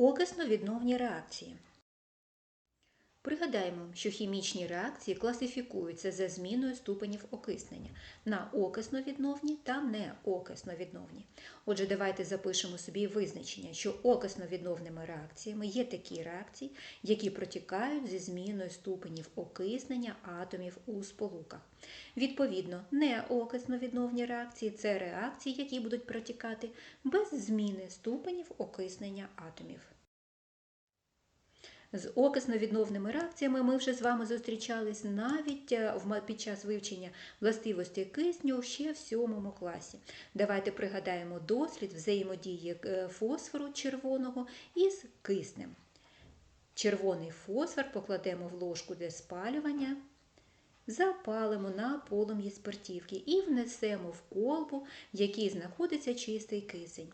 Окисно-відновні реакції. Пригадаємо, що хімічні реакції класифікуються за зміною ступенів окиснення на окисно-відновні та неокисно-відновні. Отже, давайте запишемо собі визначення, що окисно-відновними реакціями є такі реакції, які протікають зі зміною ступенів окиснення атомів у сполуках. Відповідно, неокисно-відновні реакції це реакції, які будуть протікати без зміни ступенів окиснення атомів. З окисно-відновними реакціями ми вже з вами зустрічались навіть е, під час вивчення властивості кисню ще в сьомому класі. Давайте пригадаємо дослід взаємодії е, фосфору червоного із киснем. Червоний фосфор покладемо в ложку для спалювання, запалимо на полум'ї спиртівки і внесемо в колбу, в якій знаходиться чистий кисень.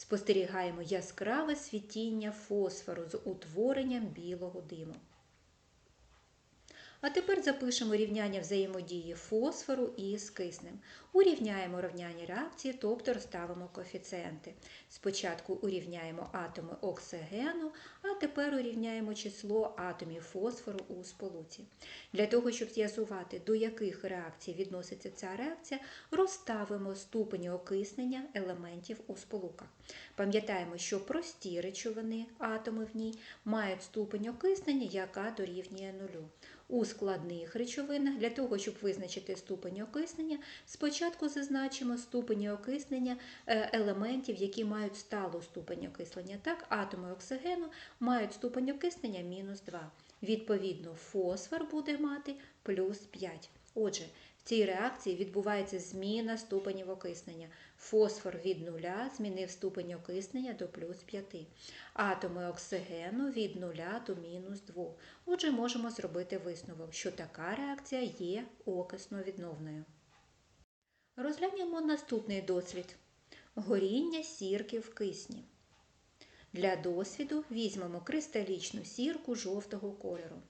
Спостерігаємо яскраве світіння фосфору з утворенням білого диму. А тепер запишемо рівняння взаємодії фосфору із киснем. Урівняємо рівняння реакції, тобто розставимо коефіцієнти. Спочатку урівняємо атоми оксигену, а тепер урівняємо число атомів фосфору у сполуці. Для того, щоб з'ясувати, до яких реакцій відноситься ця реакція, розставимо ступені окиснення елементів у сполуках. Пам'ятаємо, що прості речовини, атоми в ній, мають ступень окиснення, яка дорівнює нулю. У складних речовинах для того, щоб визначити ступень окиснення, спочатку зазначимо ступені окиснення е, елементів, які мають сталу ступень окислення. Так, атоми оксигену мають ступень окиснення мінус 2. Відповідно, фосфор буде мати плюс 5. Отже, цій реакції відбувається зміна ступенів окиснення. Фосфор від нуля змінив ступень окиснення до плюс 5. Атоми оксигену від нуля до мінус 2. Отже, можемо зробити висновок, що така реакція є окисно-відновною. Розглянемо наступний досвід. Горіння сірки в кисні. Для досвіду візьмемо кристалічну сірку жовтого кольору.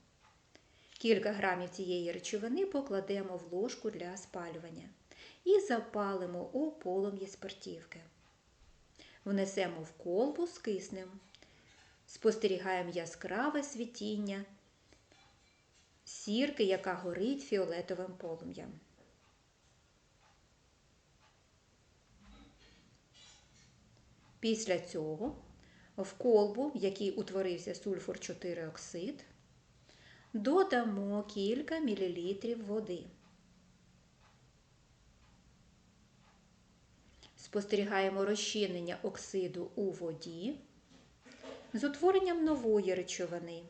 Кілька грамів цієї речовини покладемо в ложку для спалювання і запалимо у полум'ї спиртівки. Внесемо в колбу з киснем. Спостерігаємо яскраве світіння сірки, яка горить фіолетовим полум'ям. Після цього в колбу, в якій утворився сульфур 4 оксид, додамо кілька мілілітрів води. Спостерігаємо розчинення оксиду у воді з утворенням нової речовини.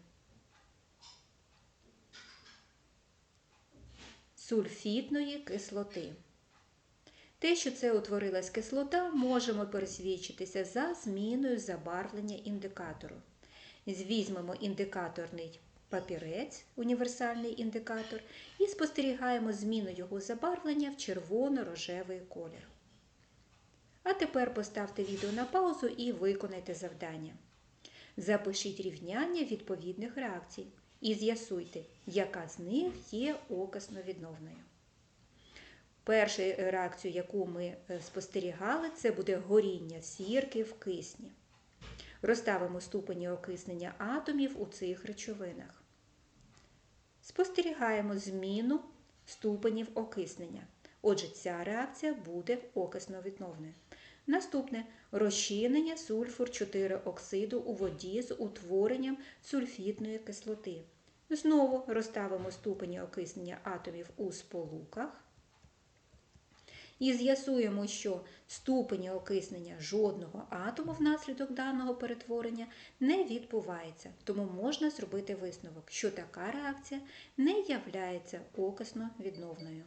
Сульфітної кислоти. Те, що це утворилась кислота, можемо пересвідчитися за зміною забарвлення індикатору. Візьмемо індикаторний папірець, універсальний індикатор, і спостерігаємо зміну його забарвлення в червоно-рожевий колір. А тепер поставте відео на паузу і виконайте завдання. Запишіть рівняння відповідних реакцій і з'ясуйте, яка з них є окисно-відновною. Першу реакцію, яку ми е, спостерігали, це буде горіння сірки в кисні. Розставимо ступені окиснення атомів у цих речовинах. Спостерігаємо зміну ступенів окиснення. Отже, ця реакція буде окисно-відновною. Наступне розчинення сульфур 4 оксиду у воді з утворенням сульфітної кислоти. Знову розставимо ступені окиснення атомів у сполуках. І з'ясуємо, що ступені окиснення жодного атому внаслідок даного перетворення не відбувається, тому можна зробити висновок, що така реакція не являється окисно відновною.